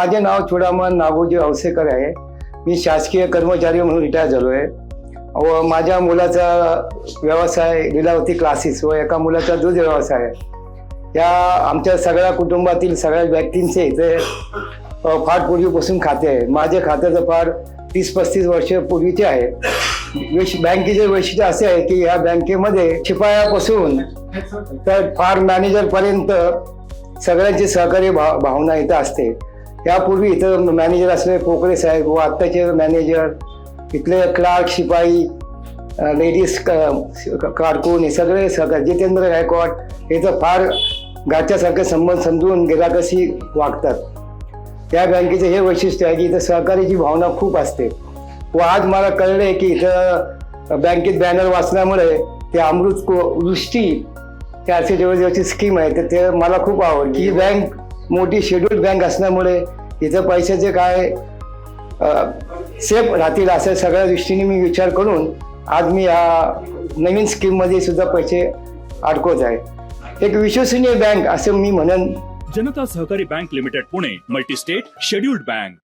माझे नाव चुडामन नागोजी औसेकर आहे. मी शासकीय कर्मचारी म्हणून रिटायर झालो आहे व माझ्या मुलाचा व्यवसाय लिलावती क्लासेस व एका मुलाचा दूध व्यवसाय. आहे या आमच्या सगळ्या कुटुंबातील सगळ्या व्यक्तींचे इथे फार पूर्वीपासून खाते आहे. माझे खात्याचं फार तीस पस्तीस वर्ष पूर्वीचे आहे. विश बँकेचे वैशिष्ट्य असे आहे की या बँकेमध्ये शिपायापासून तर फार मॅनेजरपर्यंत सगळ्यांची सहकारी भाव भावना इथं असते. यापूर्वी इथं मॅनेजर असलेले पोकळे साहेब व आत्ताचे मॅनेजर इथले क्लार्क शिपाई लेडीज कारकून हे सगळे सहकारी जितेंद्र गायकवाड हे तर फार घरच्यासारखे संबंध समजून कशी वागतात. या बँकेचे हे वैशिष्ट्य आहे की इथं सहकार्याची भावना खूप असते. व आज मला कळले की इथं बँकेत बॅनर वाचल्यामुळे ते अमृत को वृष्टी त्या असे जवळजवळची स्कीम आहे तर ते मला खूप आवडली. ही बँक मोठी शेड्यूल्ड बँक असल्यामुळे तिथं पैशाचे काय सेफ राहतील असं सगळ्या दृष्टीने मी विचार करून आज मी या नवीन स्कीममध्ये सुद्धा पैसे अडकवत आहे. एक विश्वसनीय बँक असं मी म्हणन. Janata Sahakari bank limited Pune multistate scheduled bank